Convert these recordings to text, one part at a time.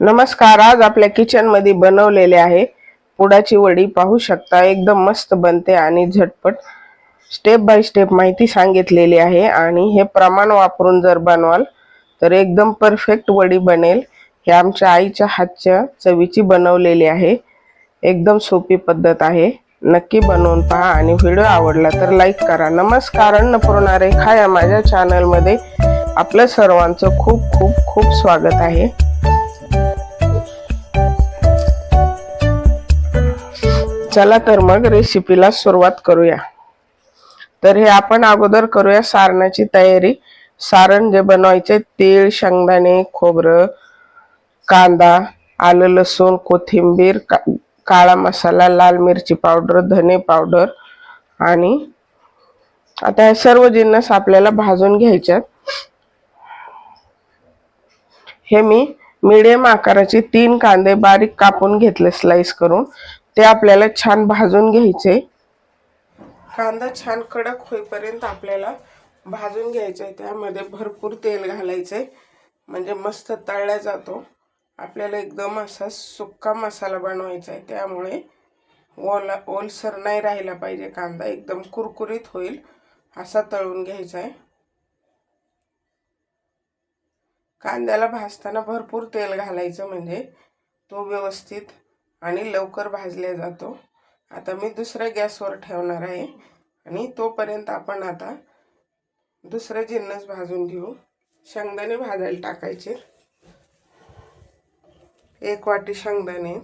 नमस्कार आज आपल्या किचनमध्ये बनवलेले आहे पुडाची वडी. पाहू शकता एकदम मस्त बनते आणि झटपट स्टेप बाय स्टेप माहिती सांगितलेली आहे. आणि हे प्रमाण वापरून जर बनवाल तर एकदम परफेक्ट वडी बनेल. हे आमच्या आईच्या हातच्या चवीची बनवलेली आहे. एकदम सोपी पद्धत आहे. नक्की बनवून पहा आणि व्हिडिओ आवडला तर लाईक करा. नमस्कार अन्नपूर्णा रेखा या माझ्या चॅनलमध्ये आपलं सर्वांचं खूप खूप खूप स्वागत आहे. चला तर मग रेसिपीला सुरुवात करूया. तर हे आपण अगोदर करूया सारणाची तयारी. सारण जे बनवायचे तीळ शेंगदाणे खोबरं कांदा आलं लसूण कोथिंबीर का काळा मसाला लाल मिरची पावडर धने पावडर आणि आता हे सर्व जिन्नस आपल्याला भाजून घ्यायच्यात हे मी मीडियम आकाराचे तीन कांदे बारीक कापून घेतले स्लाइस करून. ते आपल्याला छान भाजून घ्यायचे. कांदा छान कडक होईपर्यंत आपल्याला भाजून घ्यायचा आहे. त्यामध्ये भरपूर तेल घालायचे. म्हणजे मस्त तळला जातो. आपल्याला एकदम असा सुक्का मसाला बनवायचा आहे. त्यामुळे ओला ओलसर नाही राहिला पाहिजे कांदा. एकदम कुरकुरीत होईल असा तळून घ्यायचा आहे. कांद्याला भाजताना भरपूर तेल घालायचं म्हणजे तो व्यवस्थित आणि लवकर भाजल्या जातो. आता मी दुसऱ्या गॅसवर ठेवणार आहे आणि तोपर्यंत आपण आता दुसरं जिन्नस भाजून घेऊ. शेंगदाणे भाजायला टाकायचे. एक वाटी शेंगदाणे.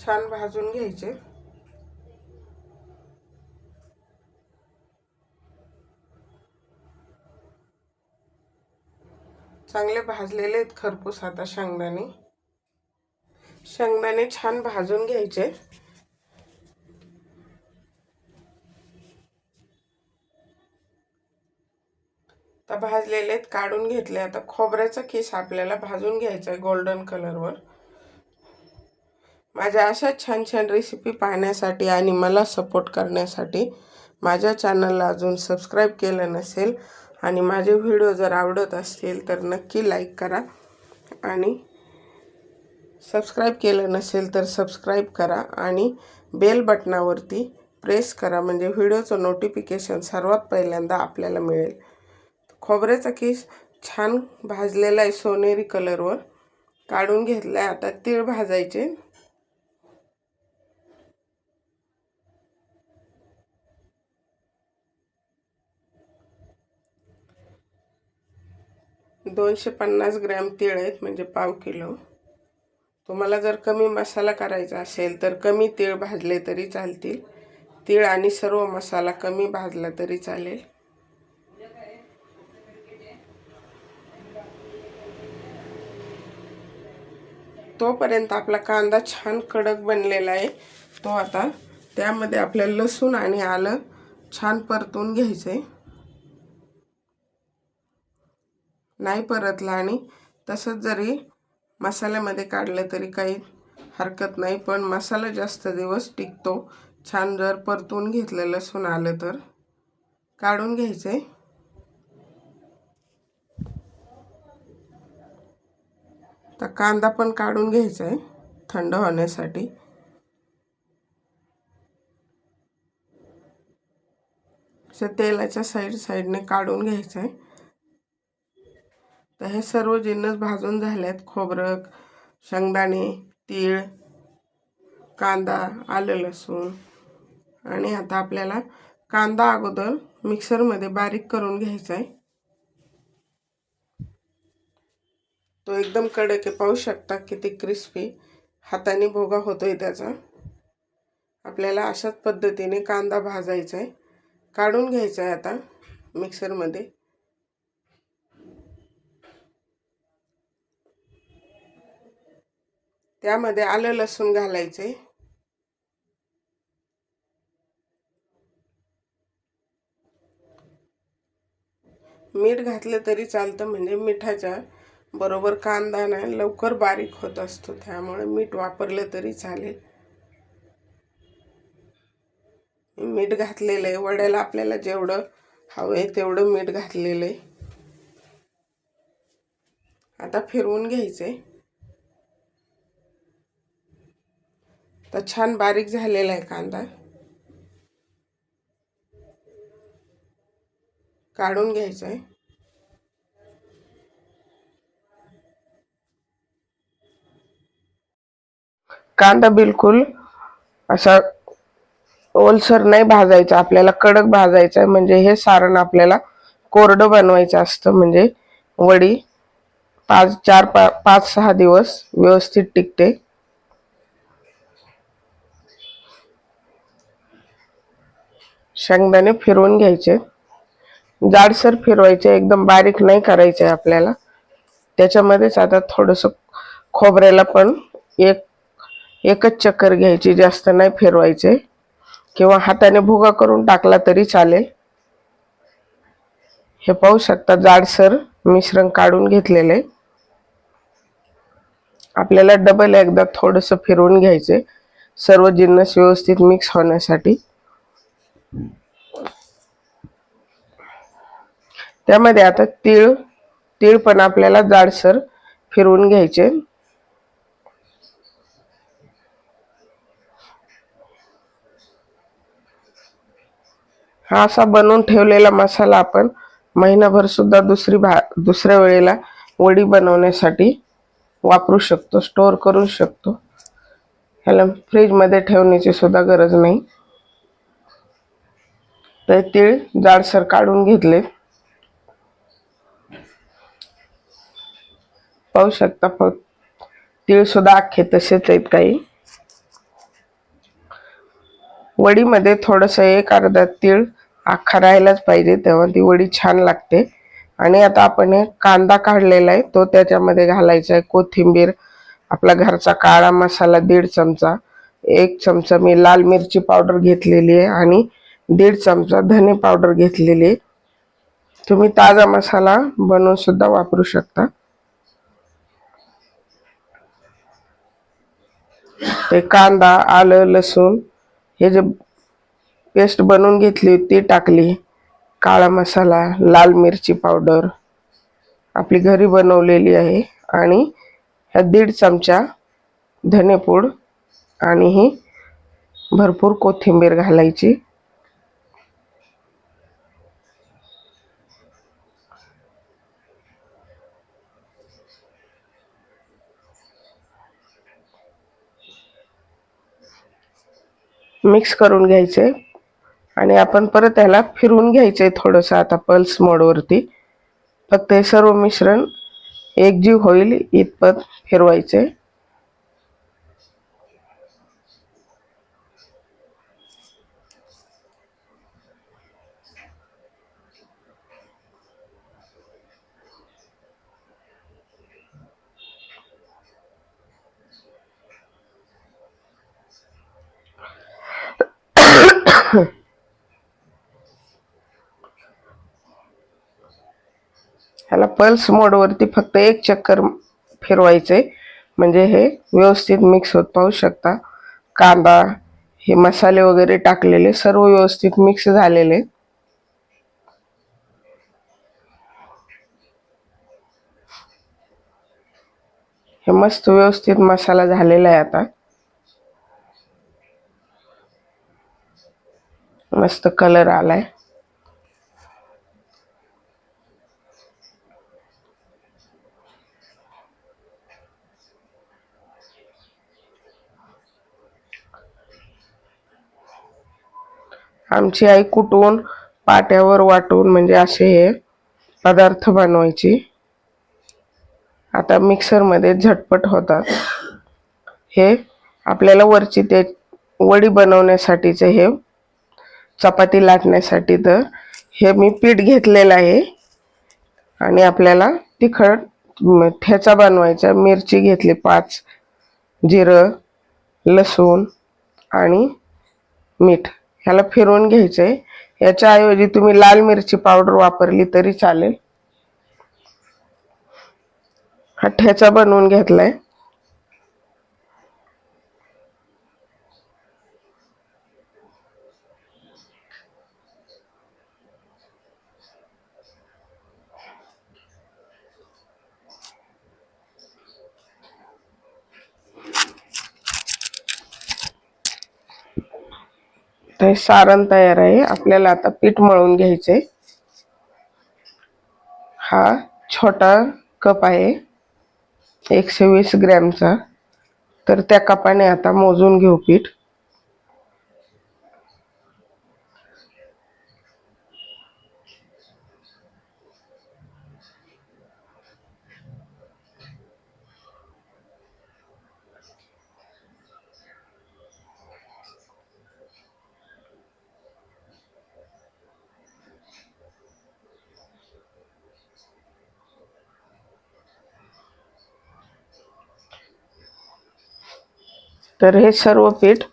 छान भाजून घ्यायचे. चांगले भाजलेले आहेत खरपूस आता शेंगदाणे. शेंगदाणे छान भाजून घ्यायचे. भाजलेले आहेत काढून घेतले. आता खोबऱ्याचा केस आपल्याला भाजून घ्यायचा आहे गोल्डन कलरवर माझ्या अशा छान छान रेसिपी पाहण्यासाठी आणि मला सपोर्ट करण्यासाठी माझ्या चॅनलला अजून सबस्क्राईब केलं नसेल आणि माझे व्हिडिओ जर आवडत असतील तर नक्की लाईक करा आणि सबस्क्राईब केलं नसेल तर सबस्क्राईब करा आणि बेल बटनावरती प्रेस करा म्हणजे व्हिडिओचं नोटिफिकेशन सर्वात पहिल्यांदा आपल्याला मिळेल. खोबऱ्याचा केस छान भाजलेला आहे सोनेरी कलरवर काढून घेतला आहे आता तीळ भाजायचे. दोनशे पन्नास ग्रॅम तीळ आहेत म्हणजे पाव किलो. तुम्हाला जर कमी मसाला करायचा असेल तर कमी तीळ भाजले तरी चालतील. तीळ आणि सर्व मसाला कमी भाजला तरी चालेल. तोपर्यंत आपला कांदा छान कडक बनलेला आहे. तो आता त्यामध्ये आपल्याला लसूण आणि आलं छान परतून घ्यायचं आहे नाही परतला आणि तसंच जरी मसाल्यामध्ये काढलं तरी काही हरकत नाही पण मसाला जास्त दिवस टिकतो. छान जर परतून घेतलं लसूण आलं तर. काढून घ्यायचं आहे तर कांदा पण काढून घ्यायचा आहे थंड होण्यासाठी. तेलाच्या साईड साईडने काढून घ्यायचं आहे तर हे सर्व जिन्नस भाजून झालेत खोबरं शेंगदाणे तीळ कांदा आलं लसूण. आणि आता आपल्याला कांदा अगोदर मिक्सरमध्ये बारीक करून घ्यायचा आहे तो एकदम कडक आहे पाहू शकता किती क्रिस्पी हाताने भोगा होतोय त्याचा. आपल्याला अशाच पद्धतीने कांदा भाजायचा आहे काढून घ्यायचा आहे आता मिक्सरमध्ये. त्यामध्ये आलं लसूण घालायचे मीठ घातलं तरी चालतं म्हणजे मिठाच्या बरोबर कांदा नाही लवकर बारीक होत असतो त्यामुळे मीठ वापरलं तरी चालेल. मीठ घातलेलं आहे वड्याला आपल्याला जेवढं हवं आहे तेवढं मीठ घातलेलं आहे आता फिरवून घ्यायचं आहे तर छान बारीक झालेला आहे कांदा. काढून घ्यायचा आहे. कांदा बिलकुल असा ओलसर नाही भाजायचा आपल्याला कडक भाजायचा आहे. म्हणजे हे सारण आपल्याला कोरडं बनवायचं असतं. म्हणजे वडी पाच चार पा पाच सहा दिवस व्यवस्थित टिकते. शेंगदाणे फिरवून घ्यायचे. जाडसर फिरवायचे एकदम बारीक नाही करायचे आपल्याला. त्याच्यामध्येच आता थोडंसं खोबऱ्याला पण एक एकच चक्कर घ्यायची जास्त नाही फिरवायचे. किंवा हाताने भुगा करून टाकला तरी चालेल. हे पाहू शकता जाडसर मिश्रण काढून घेतलेले. आपल्याला डबल एकदा थोडंसं फिरवून घ्यायचे. सर्व जिन्नस व्यवस्थित मिक्स होण्यासाठी. त्यामध्ये आता तीळ तीळ पण आपल्याला जाडसर फिरवून घ्यायचे. हा असा बनवून ठेवलेला मसाला आपण महिनाभर सुद्धा दुसरी भा दुसऱ्या वेळेला वडी बनवण्यासाठी वापरू शकतो स्टोअर करू शकतो. ह्याला फ्रीजमध्ये ठेवण्याची सुद्धा गरज नाही. तर तीळ जाडसर काढून घेतले. पाहू शकता फक्त. तीळ सुद्धा अख्खे तसेच आहेत काही. वडीमध्ये थोडंसं एक अर्धा तीळ अख्खा राहायलाच पाहिजे तेव्हा ती वडी छान लागते. आणि आता आपण एक कांदा काढलेला आहे तो त्याच्यामध्ये घालायचा आहे. कोथिंबीर आपला घरचा काळा मसाला दीड चमचा एक चमचा मी लाल मिरची पावडर घेतलेली आहे. आणि दीड चमचा धने पावडर घेतलेली. तुम्ही ताजा मसाला बनवून सुद्धा वापरू शकता. ते कांदा आलं लसूण हे जे पेस्ट बनवून घेतली ती टाकली. काळा मसाला लाल मिरची पावडर आपली घरी बनवलेली आहे. आणि ह्या दीड चमचा धनेपूड आणि ही भरपूर कोथिंबीर घालायची. मिक्स करून घ्यायचे. आणि आपण परत याला फिरवून घ्यायचे थोडंसं आता पल्स मोडवरती फक्त हे सर्व मिश्रण एकजीव होईल इतपत फिरवायचे. ह्याला पल्स मोडवरती फक्त एक चक्कर फिरवायचे म्हणजे हे व्यवस्थित मिक्स होत पाहू शकता. कांदा हे मसाले वगैरे टाकलेले सर्व व्यवस्थित मिक्स झालेले. हे मस्त व्यवस्थित मसाला झालेला आहे आता. मस्त कलर आलाय. आमची आई कुटून पाट्यावर वाटून म्हणजे असे हे पदार्थ बनवायची. आता मिक्सरमध्ये झटपट होतात. हे आपल्याला वरची ते वडी बनवण्यासाठीचे हे चपाती लाटण्यासाठी तर हे मी पीठ घेतलेलं आहे. आणि आपल्याला तिखट ठेचा बनवायचा. मिरची घेतली पाच जिरं लसूण आणि मीठ. ह्याला फिरवून घ्यायचं आहे याच्याऐवजी तुम्ही लाल मिरची पावडर वापरली तरी चालेल. हा ठेचा बनवून घेतलाय. तर हे सारण तयार आहे. आपल्याला आता पीठ मळून घ्यायचंय. हा छोटा कप आहे. एकशे वीस ग्रॅमचा. तर त्या कपाने आता मोजून घेऊ पीठ. तर हे सर्व पीठ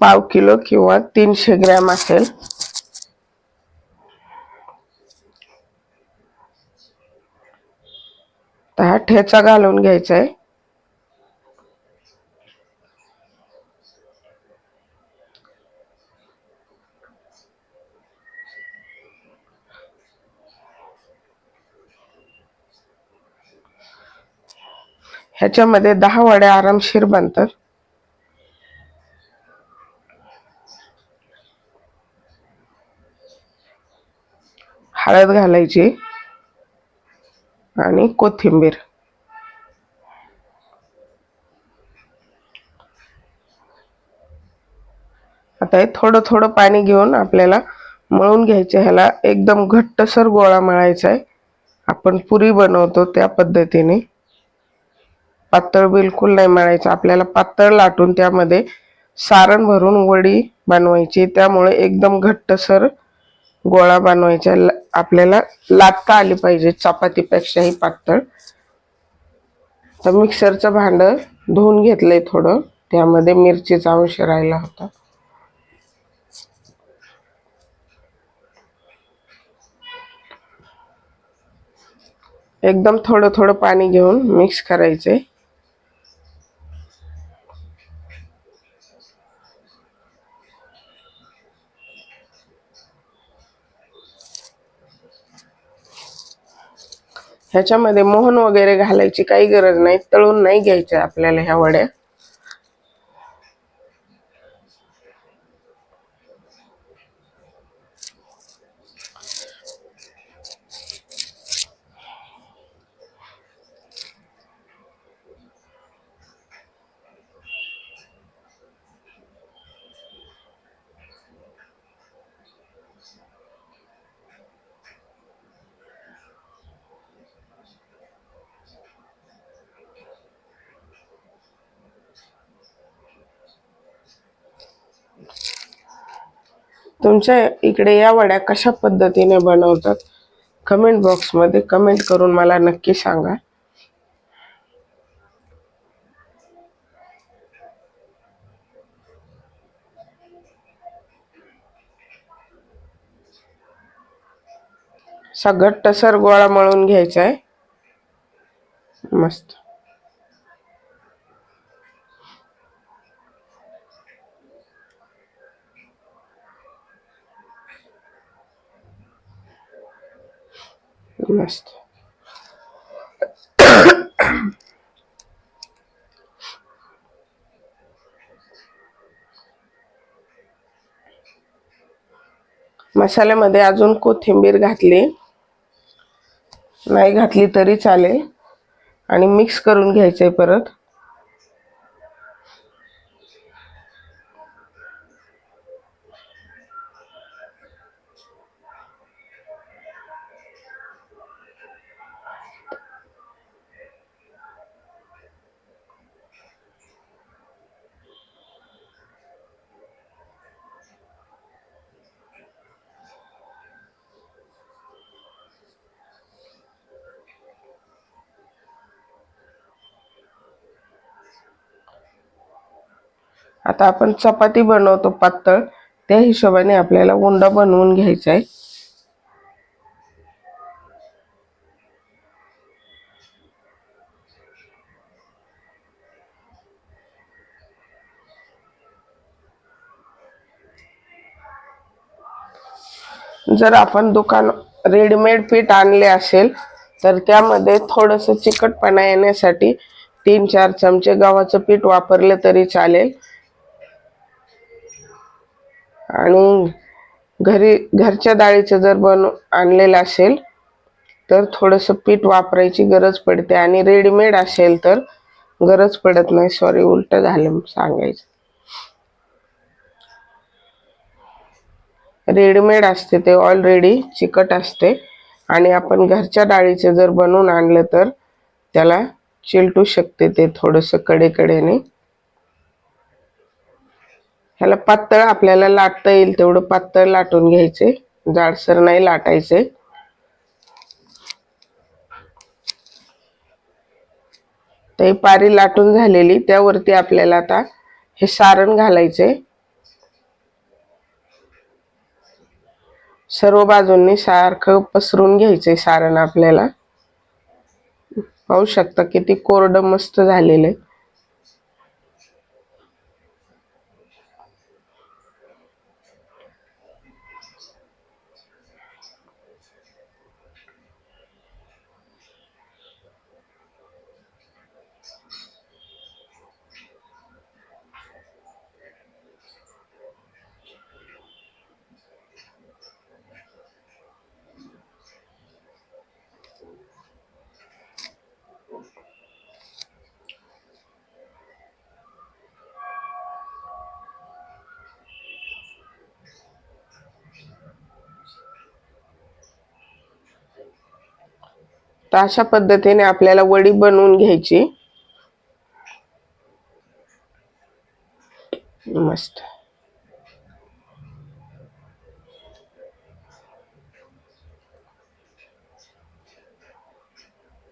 पाव किलो किंवा तीनशे ग्रॅम असेल. तर हा ठेचा घालून घ्यायचा आहे. ह्याच्यामध्ये दहा वड्या आरामशीर बनतात. हळद घालायची आणि कोथिंबीर. आता हे थोडं थोडं पाणी घेऊन आपल्याला मळून घ्यायचे ह्याला एकदम घट्टसर गोळा मळायचा आहे. आपण पुरी बनवतो त्या पद्धतीने. पातळ बिलकुल नाही मळायचं. आपल्याला पातळ लाटून त्यामध्ये सारण भरून वडी बनवायची. त्यामुळे एकदम घट्टसर गोळा बनवायचा. आपल्याला लाटता आली पाहिजे. चपातीपेक्षाही पातळ. तर मिक्सरचं भांडं धुवून घेतलंय थोडं. त्यामध्ये मिरचीचा अंश राहिला होता. एकदम थोडं थोडं पाणी घेऊन मिक्स करायचे. ह्याच्यामध्ये मोहन वगैरे घालायची काही गरज नाही तळून नाही घ्यायच्या आपल्याला ह्या वड्या. तुमच्या इकडे या वड्या कशा पद्धतीने बनवतात? कमेंट बॉक्समध्ये कमेंट करून मला नक्की सांगा. सगळं टसर गोळा मळून घ्यायचा आहे मस्त. मस्त मसाल्यामध्ये अजून कोथिंबीर घातली. नाही घातली तरी चालेल. आणि मिक्स करून घ्यायचं आहे परत. आता आपण चपाती बनवतो पातळ. त्या हिशोबाने आपल्याला उंडा बनवून घ्यायचा आहे. जर आपण दुकान रेडीमेड पीठ आणले असेल तर त्यामध्ये थोडंसं चिकटपणा येण्यासाठी तीन चार चमचे गव्हाचं पीठ वापरलं तरी चालेल. आणि घरी घरच्या डाळीचं जर बन आणलेलं असेल तर थोडंसं पीठ वापरायची गरज पडते. आणि रेडीमेड असेल तर गरज पडत नाही. सॉरी उलट झालं सांगायचं. रेडीमेड असते ते ऑलरेडी चिकट असते. आणि आपण घरच्या डाळीचे जर बनवून आणलं तर त्याला चिलटू शकते ते थोडंसं कडेकडेने. ह्याला पातळ आपल्याला लाटता येईल तेवढं पातळ लाटून घ्यायचे. जाडसर नाही लाटायचे. ते पारी लाटून झालेली त्यावरती आपल्याला आता हे सारण घालायचे. सर्व बाजूंनी सारखं पसरून घ्यायचे सारण आपल्याला. पाहू शकता किती कोरडं मस्त झालेलं आहे. तर अशा पद्धतीने आपल्याला वडी बनवून घ्यायची. मस्त.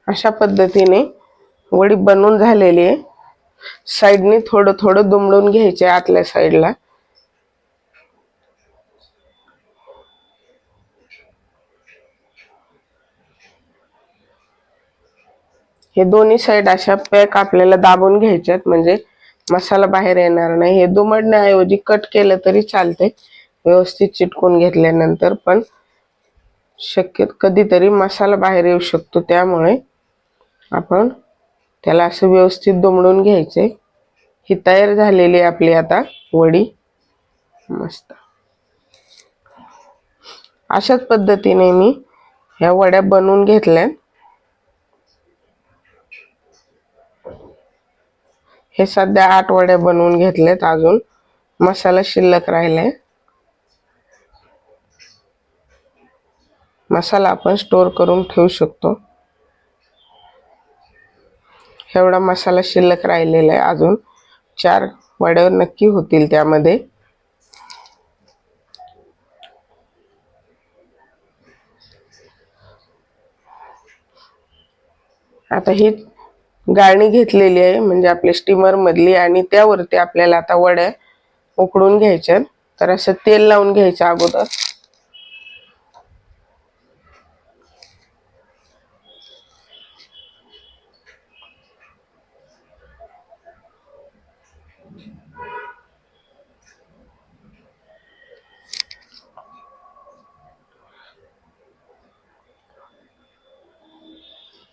अशा पद्धतीने वडी बनवून झालेली आहे. साईडने थोडं थोडं दुमडून घ्यायचे आतल्या साईडला. हे दोन्ही साईड अशा पॅक आपल्याला दाबून घ्यायच्यात. म्हणजे मसाला बाहेर येणार नाही. हे दुमडण्याऐवजी कट केलं तरी चालते व्यवस्थित चिटकून घेतल्यानंतर पण शक्य कधीतरी मसाला बाहेर येऊ शकतो. त्यामुळे आपण त्याला असं व्यवस्थित दुमडून घ्यायचे ही तयार झालेली आपली आता वडी. मस्त. अशाच पद्धतीने मी ह्या वड्या बनवून घेतल्या हे सध्या आठ वडे बनवून घेतलेत अजून. मसाला शिल्लक राहिलाय. मसाला आपण स्टोर करून ठेवू शकतो. एवढा मसाला शिल्लक राहिलेला आहे अजून. चार वड्यावर नक्की होतील त्यामध्ये. आता ही गाळणी घेतलेली आहे म्हणजे आपल्या स्टीमर मधली आणि त्यावरती आपल्याला आता वड्या उकडून घ्यायच्या तर असं तेल लावून घ्यायचं अगोदर.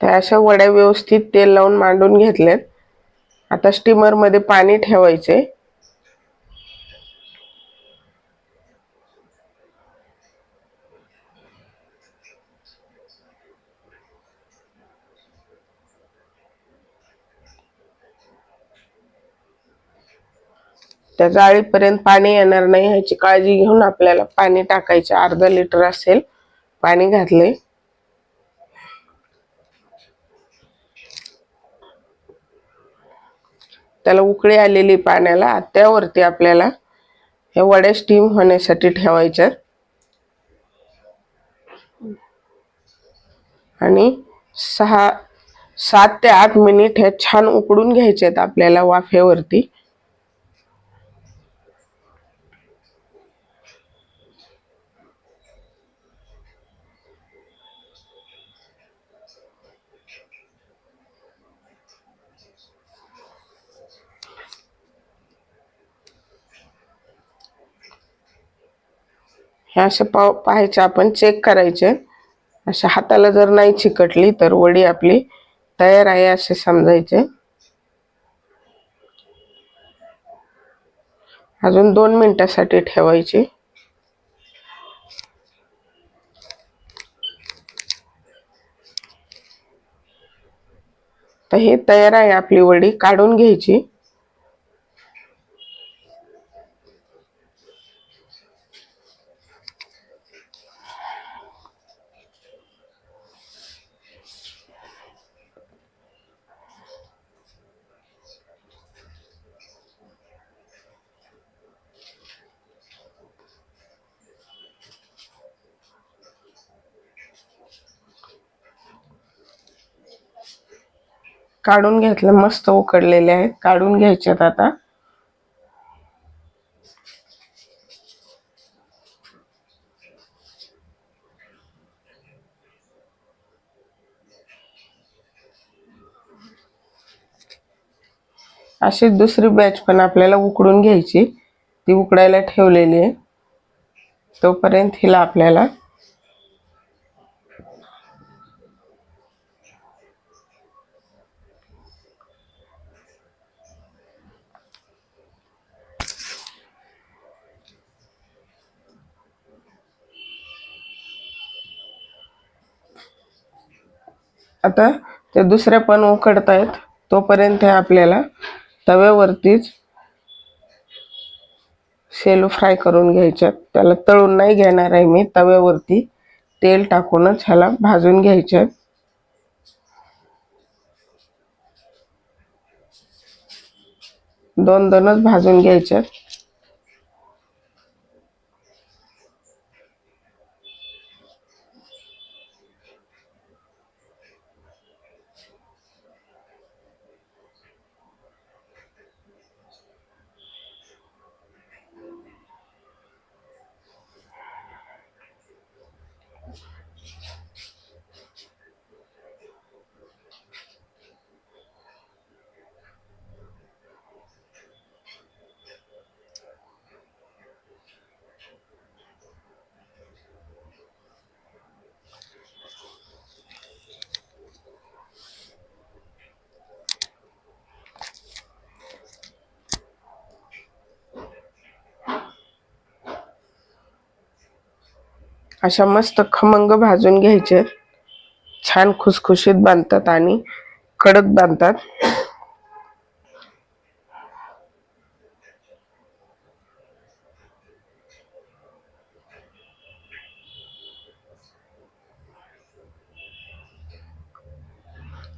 त्या अशा वड्या व्यवस्थित तेल लावून मांडून घेतल्यात. आता स्टीमरमध्ये पाणी ठेवायचे त्या जाळीपर्यंत पाणी येणार नाही ह्याची काळजी घेऊन आपल्याला पाणी टाकायचे. अर्धा लिटर असेल पाणी घातले त्याला उकळी आलेली पाण्याला त्यावरती आपल्याला हे वड्या स्टीम होण्यासाठी ठेवायच्या आणि सहा सात ते आठ मिनिट हे छान उकडून घ्यायचे आहेत आपल्याला वाफेवरती. हे अशा पाव पाहायचे आपण चेक करायचे. अशा हाताला जर नाही चिकटली तर वडी आपली तयार आहे असे समजायचे. अजून दोन मिनिटासाठी ठेवायची. तर हे तयार आहे आपली वडी काढून घ्यायची. काढून घेतलं मस्त उकडलेले आहेत. काढून घ्यायच्यात आता. अशी दुसरी बॅच पण आपल्याला उकडून घ्यायची. ती उकडायला ठेवलेली आहे. तोपर्यंत हिला आपल्याला आता ते दुसऱ्या पण उकडत आहेत तोपर्यंत आपल्याला तव्यावरतीच शेलू फ्राय करून घ्यायच्यात त्याला तळून नाही घेणार आहे मी. तव्यावरती तेल टाकूनच ह्याला भाजून घ्यायच्यात दोन दोनच भाजून घ्यायच्यात अशा मस्त खमंग भाजून घ्यायचे. छान खुसखुशीत बांधतात आणि कडक बांधतात.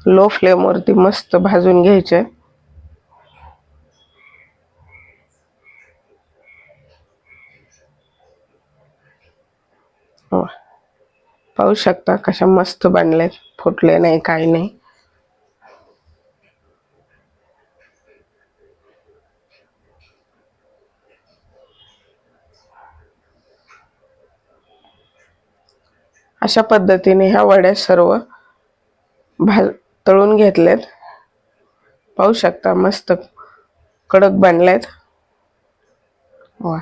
लो फ्लेमवरती मस्त भाजून घ्यायचे हो. पाहू शकता कशा मस्त बांधले फुटले नाही काही नाही. अशा पद्धतीने ह्या वड्या सर्व भाल तळून घेतलेत. पाहू शकता मस्त कडक बांधल्यात वा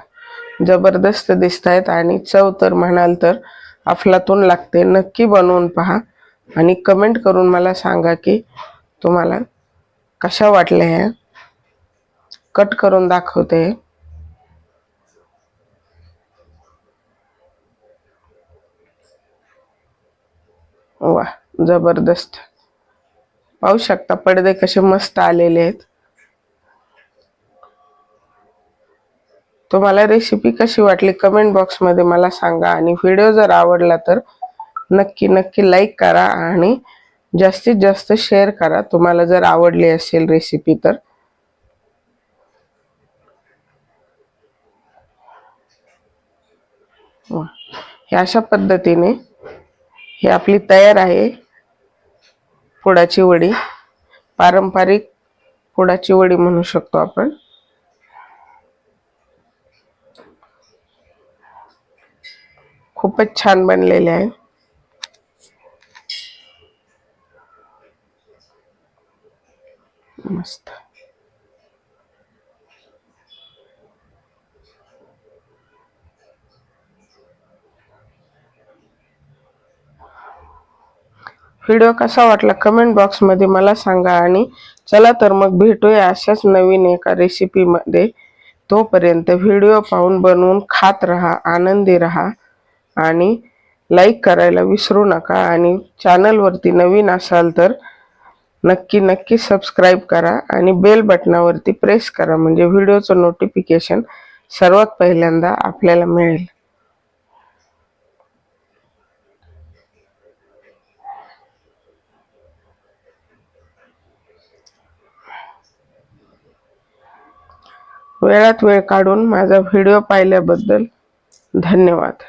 जबरदस्त दिसत आहेत आणि चव तर म्हणाल तर अफलातून लागते. नक्की बनवून पहा आणि कमेंट करून मला सांगा की तुम्हाला कशा वाटल्या ह्या. कट करून दाखवते. वा जबरदस्त. पाहू शकता पडदे कसे मस्त आलेले आहेत. तुम्हाला रेसिपी कशी वाटली कमेंट बॉक्समध्ये मला सांगा. आणि व्हिडिओ जर आवडला तर नक्की नक्की लाईक करा आणि जास्तीत जास्त शेअर करा. तुम्हाला जर आवडली असेल रेसिपी तर. अशा पद्धतीने ही आपली तयार आहे पुडाची वडी. पारंपरिक पुडाची वडी म्हणू शकतो आपण. खूपच छान बनलेले आहे. मस्त. व्हिडिओ कसा वाटला कमेंट बॉक्समध्ये मला सांगा आणि चला तर मग भेटूया अशाच नवीन एका रेसिपीमध्ये तोपर्यंत व्हिडिओ पाहून बनवून खात रहा आनंदी रहा. आणि लाईक करायला विसरू नका. आणि चॅनलवरती नवीन असाल तर नक्की नक्की सबस्क्राईब करा आणि बेल बटनावरती प्रेस करा. म्हणजे व्हिडिओचं नोटिफिकेशन सर्वात पहिल्यांदा आपल्याला मिळेल. वेळात वेळ काढून माझा व्हिडिओ पाहिल्याबद्दल धन्यवाद.